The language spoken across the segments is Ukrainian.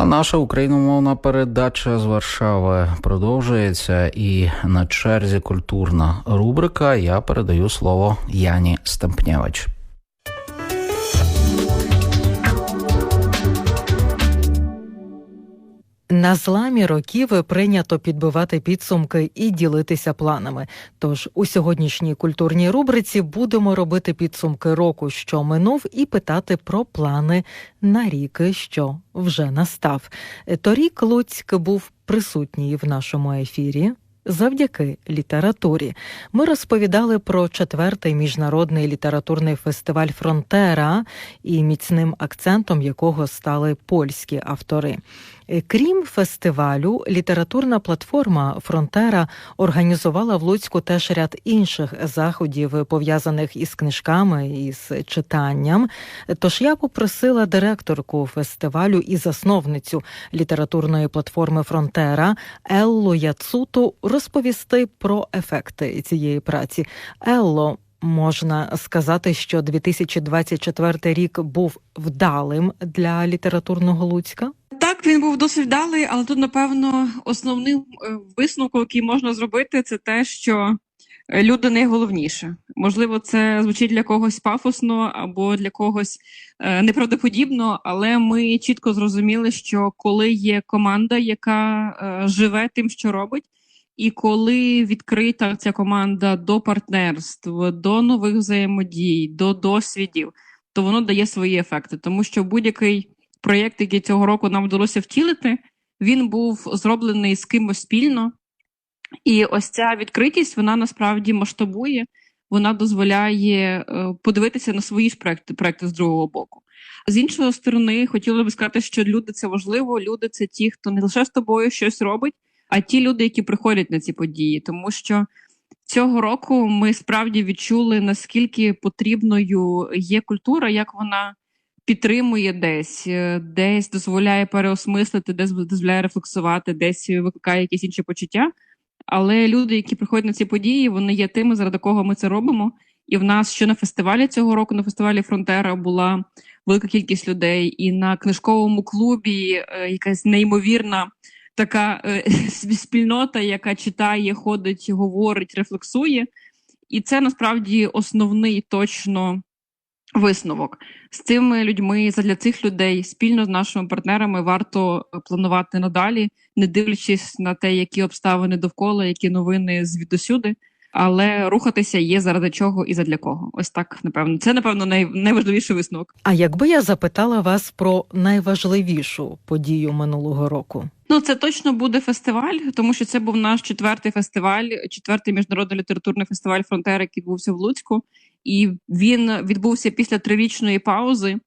А наша україномовна передача з Варшави продовжується і на черзі культурна рубрика. Я передаю слово Яні Стемпнєвич. На зламі років прийнято підбивати підсумки і ділитися планами. Тож у сьогоднішній культурній рубриці будемо робити підсумки року, що минув, і питати про плани на рік, що вже настав. Торік Луцьк був присутній в нашому ефірі. Завдяки літературі ми розповідали про четвертий міжнародний літературний фестиваль Фронтера і міцним акцентом якого стали польські автори. Е, крім фестивалю, літературна платформа Фронтера організувала в Луцьку теж ряд інших заходів, пов'язаних із книжками і з читанням. Тож я попросила директорку фестивалю і засновницю літературної платформи Фронтера Еллу Яцуту розповісти про ефекти цієї праці. Елло. Можна сказати, що 2024 рік був вдалим для літературного Луцька. Так, він був досить вдалий, але тут, напевно, основним е, висновком, який можна зробити, це те, що е, люди найголовніше. Можливо, це звучить для когось пафосно або для когось е, неправдоподібно, але ми чітко зрозуміли, що коли є команда, яка живе тим, що робить. І коли відкрита ця команда до партнерств, до нових взаємодій, до досвідів, то воно дає свої ефекти, тому що будь-який проєкт, який цього року нам вдалося втілити, він був зроблений з кимось спільно. І ось ця відкритість вона насправді масштабує, вона дозволяє е, подивитися на свої проекти, проекти з другого боку. З іншої сторони, хотіла би сказати, що люди це важливо. Люди це ті, хто не лише з тобою щось робить, а ті люди, які приходять на ці події. Тому що цього року ми справді відчули, наскільки потрібною є культура, як вона підтримує десь, е, десь дозволяє переосмислити, десь дозволяє рефлексувати, десь викликає якісь інші почуття. Але люди, які приходять на ці події, вони є тими, заради кого ми це робимо. І в нас ще на фестивалі цього року, на фестивалі Фронтера, була велика кількість людей, і на книжковому клубі е, якась неймовірна така е, спільнота, яка читає, ходить, говорить, рефлексує. І це насправді основний точно Висновок з цими людьми задля цих людей спільно з нашими партнерами варто планувати надалі, не дивлячись на те, які обставини довкола, які новини звідусюди, але рухатися є заради чого і задля кого. Ось так напевно. Це напевно най... найважливіший висновок. А якби я запитала вас про найважливішу подію минулого року? Ну, це точно буде фестиваль, тому що це був наш четвертий фестиваль, четвертий міжнародний літературний фестиваль Фронтер, який відбувся в Луцьку і він відбувся після трирічної паузи.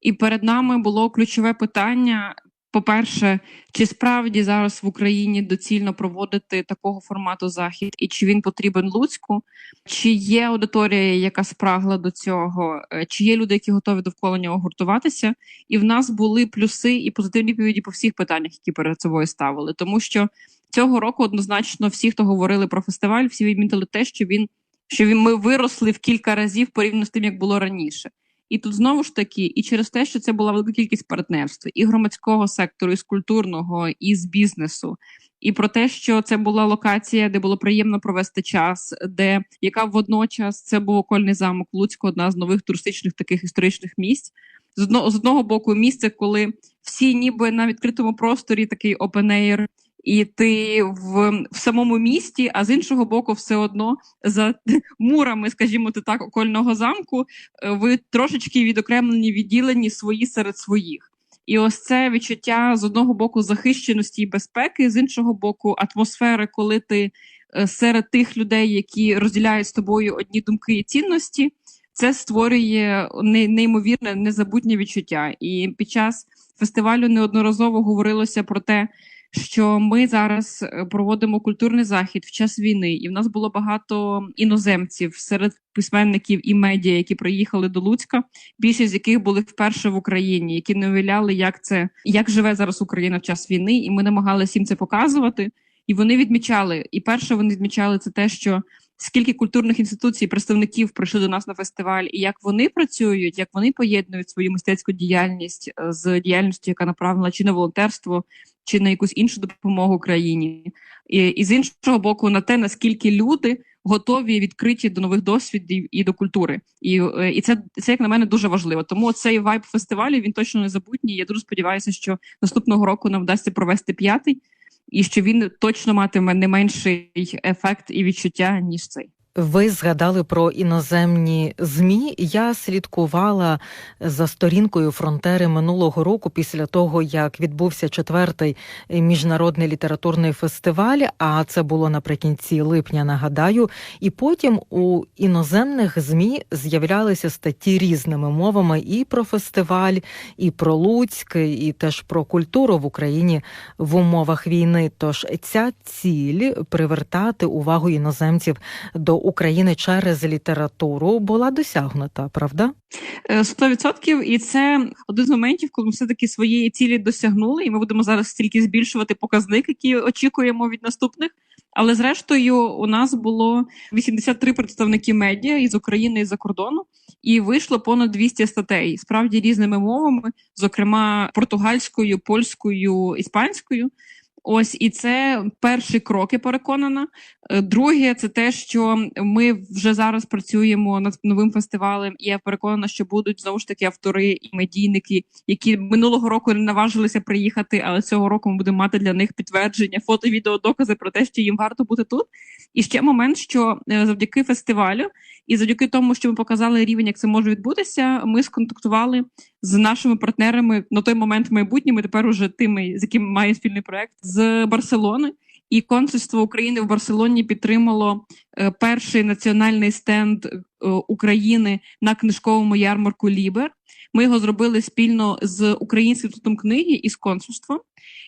І перед нами було ключове питання. По-перше, чи справді зараз в Україні доцільно проводити такого формату захід, і чи він потрібен Луцьку, чи є аудиторія, яка спрагла до цього, е, чи є люди, які готові довкола нього гуртуватися? І в нас були плюси і позитивні відповіді по всіх питаннях, які перед собою ставили. Тому що цього року однозначно всі, хто говорили про фестиваль, всі відмітили те, що він що ми виросли в кілька разів порівняно з тим, як було раніше. І тут знову ж таки, і через те, що це була велика кількість партнерств і громадського сектору, і з культурного, і з бізнесу, і про те, що це була локація, де було приємно провести час, де яка водночас це був окольний замок Луцько, одна з нових туристичних таких історичних місць. З одного боку, місце, коли всі, ніби на відкритому просторі, такий air, і ти в в самому місті, а з іншого боку, все одно за мурами, скажімо, ти так, окольного замку, е, ви трошечки відокремлені, відділені свої серед своїх. І ось це відчуття з одного боку захищеності і безпеки, з іншого боку, атмосфери, коли ти е, серед тих людей, які розділяють з тобою одні думки і цінності, це створює неймовірне незабутнє відчуття. І під час фестивалю неодноразово говорилося про те, що ми зараз е, проводимо культурний захід в час війни, і в нас було багато іноземців серед письменників і медіа, які приїхали до Луцька. Більшість з яких були вперше в Україні, які не уявляли, як це як живе зараз Україна в час війни, і ми намагалися їм це показувати. І вони відмічали. І перше вони відмічали це те, що скільки культурних інституцій, представників прийшли до нас на фестиваль, і як вони працюють, як вони поєднують свою мистецьку діяльність е, з діяльністю, яка направлена чи на волонтерство, чи на якусь іншу допомогу країні, і, і з іншого боку, на те наскільки люди готові відкриті до нових досвідів і до культури, і е, і це це як на мене дуже важливо. Тому цей вайб фестивалю він точно незабутній. Я дуже сподіваюся, що наступного року нам вдасться провести п'ятий, і що він точно матиме не менший ефект і відчуття ніж цей. Ви згадали про іноземні змі. Я слідкувала за сторінкою фронтери минулого року після того, як відбувся четвертий міжнародний літературний фестиваль. А це було наприкінці липня. Нагадаю, і потім у іноземних змі з'являлися статті різними мовами і про фестиваль, і про Луцьк, і теж про культуру в Україні в умовах війни. Тож ця ціль привертати увагу іноземців до України через літературу була досягнута, правда? Е, сто відсотків, і це один з моментів, коли ми все таки своєї цілі досягнули, і ми будемо зараз тільки збільшувати показник, який очікуємо від наступних. Але зрештою, у нас було 83 представники медіа із України і за кордону, і вийшло понад 200 статей, справді різними мовами, зокрема португальською, польською, іспанською. Ось і це перший крок, я переконана. Е, друге, це те, що ми вже зараз працюємо над новим фестивалем, і я переконана, що будуть знову ж таки автори і медійники, які минулого року не наважилися приїхати, але цього року ми будемо мати для них підтвердження, фото, відео, докази про те, що їм варто бути тут. І ще момент, що е, завдяки фестивалю, і завдяки тому, що ми показали рівень, як це може відбутися, ми сконтактували з нашими партнерами на той момент майбутніми. Тепер уже тими, з якими має спільний проект з Барселони. І консульство України в Барселоні підтримало е, перший національний стенд е, України на книжковому ярмарку Лібер. Ми його зробили спільно з українським інститутом книги і з консульством.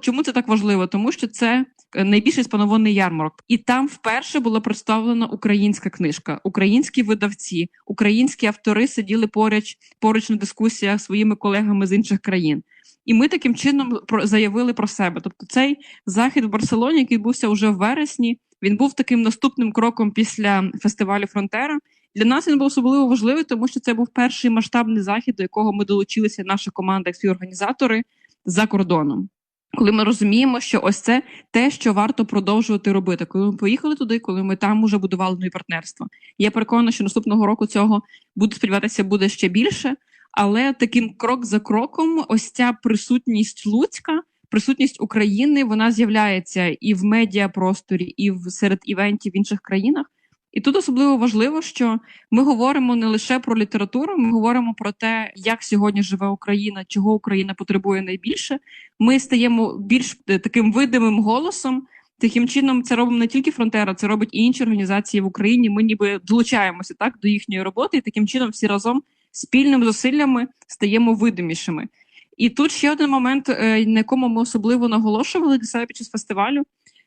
Чому це так важливо? Тому що це е, найбільший спанований ярмарок, і там вперше була представлена українська книжка, українські видавці, українські автори сиділи поруч поруч на дискусіях своїми колегами з інших країн. І ми таким чином заявили про себе. Тобто, цей захід в Барселоні, який відбувся вже в вересні, він був таким наступним кроком після фестивалю Фронтера. Для нас він був особливо важливий, тому що це був перший масштабний захід, до якого ми долучилися, наша команда, як співорганізатори за кордоном. Коли ми розуміємо, що ось це те, що варто продовжувати робити, коли ми поїхали туди, коли ми там уже будували нові партнерства. Я переконана, що наступного року цього буду сподіватися, буде ще більше. Але таким крок за кроком, ось ця присутність Луцька, присутність України, вона з'являється і в медіапросторі, і в серед івентів в інших країнах. І тут особливо важливо, що ми говоримо не лише про літературу, ми говоримо про те, як сьогодні живе Україна, чого Україна потребує найбільше. Ми стаємо більш е, таким видимим голосом. Таким чином, це робимо не тільки фронтера, це робить і інші організації в Україні. Ми ніби долучаємося так до їхньої роботи, і таким чином всі разом спільними зусиллями стаємо видимішими. І тут ще один момент, е, на якому ми особливо наголошували для себе під час фестивалю,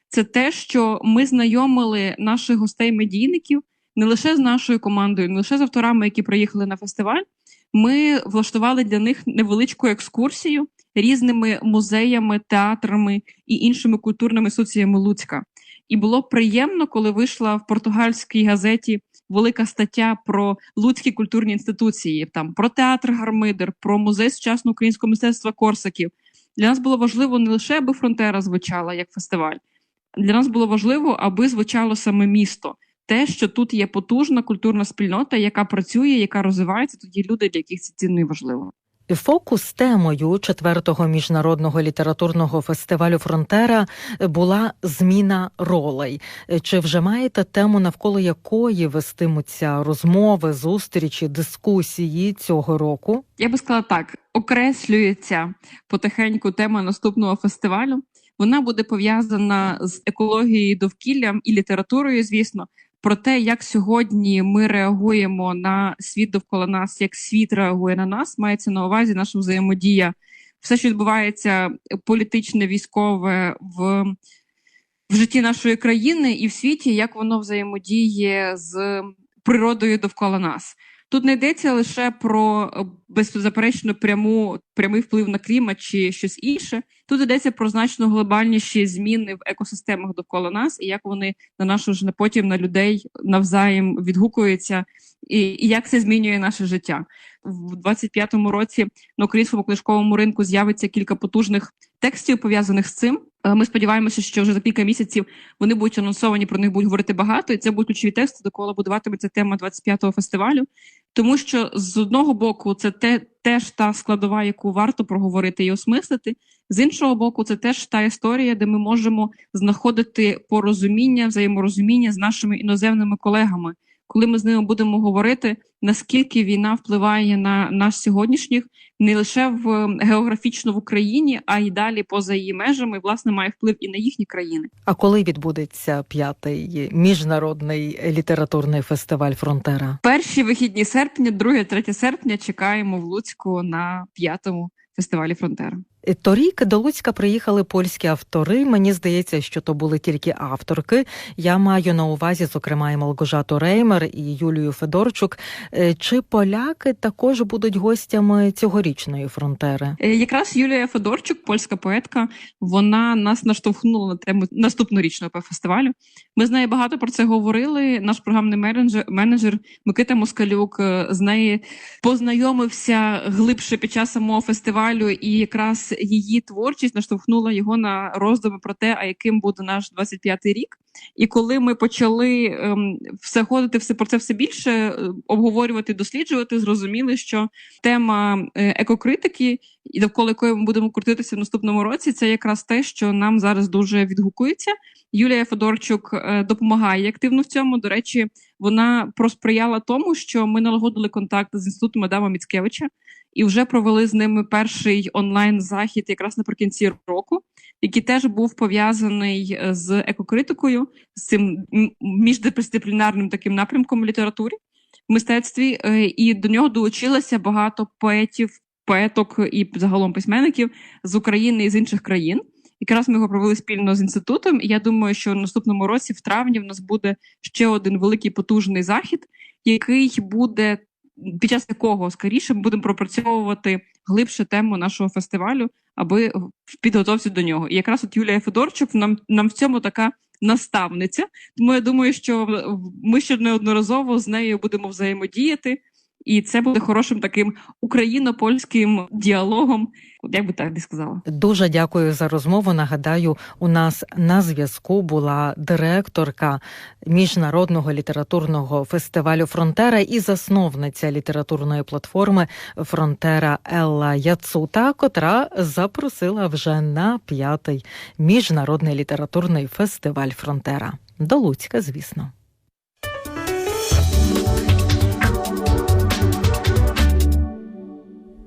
це те, що ми знайомили наших гостей-медійників не лише з нашою командою, не лише з авторами, які приїхали на фестиваль. Ми влаштували для них невеличку екскурсію різними музеями, театрами і іншими культурними соціями Луцька. І було приємно, коли вийшла в португальській газеті велика стаття про луцькі культурні інституції, там про театр Гармидер, про музей сучасного українського мистецтва Корсаків. Для нас було важливо не лише аби фронтера звучала як фестиваль. Для нас було важливо, аби звучало саме місто. Те, що тут є потужна культурна спільнота, яка працює, яка розвивається, тоді люди, для яких це цінно і важливо. Фокус темою четвертого міжнародного літературного фестивалю Фронтера була зміна ролей. Чи вже маєте тему, навколо якої вестимуться розмови, зустрічі, дискусії цього року? Я би сказала так: окреслюється потихеньку тема наступного фестивалю. Вона буде пов'язана з екологією, довкіллям і літературою, звісно про те, як сьогодні ми реагуємо на світ довкола нас, як світ реагує на нас, мається на увазі наша взаємодія. Все, що відбувається політичне, військове в в житті нашої країни і в світі, як воно взаємодіє з природою довкола нас. Тут не йдеться лише про беззаперечно пряму прямий вплив на клімат чи щось інше. Тут йдеться про значно глобальніші зміни в екосистемах довкола нас, і як вони на нашу ж потім на людей навзаєм відгукуються, і, і як це змінює наше життя в 25-му році. На українському книжковому ринку з'явиться кілька потужних текстів пов'язаних з цим. Е, Ми сподіваємося, що вже за кілька місяців вони будуть анонсовані, про них будуть говорити багато, і це будуть ключові тексти, довкола будуватиметься тема 25-го фестивалю. Тому що з одного боку це те, теж та складова, яку варто проговорити і осмислити. З іншого боку, це теж та історія, де ми можемо знаходити порозуміння, взаєморозуміння з нашими іноземними колегами, коли ми з ними будемо говорити, наскільки війна впливає на нас сьогоднішніх не лише в географічно в Україні, а й далі поза її межами, власне, має вплив і на їхні країни. А коли відбудеться п'ятий міжнародний літературний фестиваль Фронтера? Перші вихідні серпня, 2-3 серпня, чекаємо в Луцьку на п'ятому фестивалі Фронтера. Торік до Луцька приїхали польські автори. Мені здається, що то були тільки авторки. Я маю на увазі, зокрема, і Малгожату Реймер і Юлію Федорчук. Е, Чи поляки також будуть гостями цьогорічної фронтери? Е, Якраз Юлія Федорчук, польська поетка, вона нас наштовхнула на тему наступнорічного фестивалю. Ми з нею багато про це говорили. Наш програмний менеджер, менеджер Микита Москалюк е, з нею познайомився глибше під час самого фестивалю, і якраз її творчість наштовхнула його на роздуми про те, а яким буде наш 25-й рік. І коли ми почали ем, все ходити все про це все більше, е, обговорювати, досліджувати, зрозуміли, що тема е, екокритики, і довкола якої ми будемо крутитися в наступному році, це якраз те, що нам зараз дуже відгукується. Юлія Федорчук е, допомагає активно в цьому. До речі, вона просприяла тому, що ми налагодили контакт з інститутом Адама Міцкевича і вже провели з ними перший онлайн захід якраз наприкінці року, який теж був пов'язаний е, з екокритикою, з цим міждисциплінарним таким напрямком в літературі, в мистецтві, е, і до нього долучилося багато поетів, поеток і загалом письменників з України і з інших країн. Якраз ми його провели спільно з інститутом. І я думаю, що в наступному році, в травні, в нас буде ще один великий потужний захід, який буде під час якого скоріше будемо пропрацьовувати глибше тему нашого фестивалю, аби в підготовці до нього. І якраз от Юлія Федорчук нам, нам в цьому така наставниця. Тому я думаю, що ми ще неодноразово з нею будемо взаємодіяти. І це буде хорошим таким україно-польським діалогом, як би так не сказала. Дуже дякую за розмову. Нагадаю, у нас на зв'язку була директорка міжнародного літературного фестивалю Фронтера і засновниця літературної платформи Фронтера Елла Яцута, котра запросила вже на п'ятий міжнародний літературний фестиваль Фронтера до Луцька, звісно.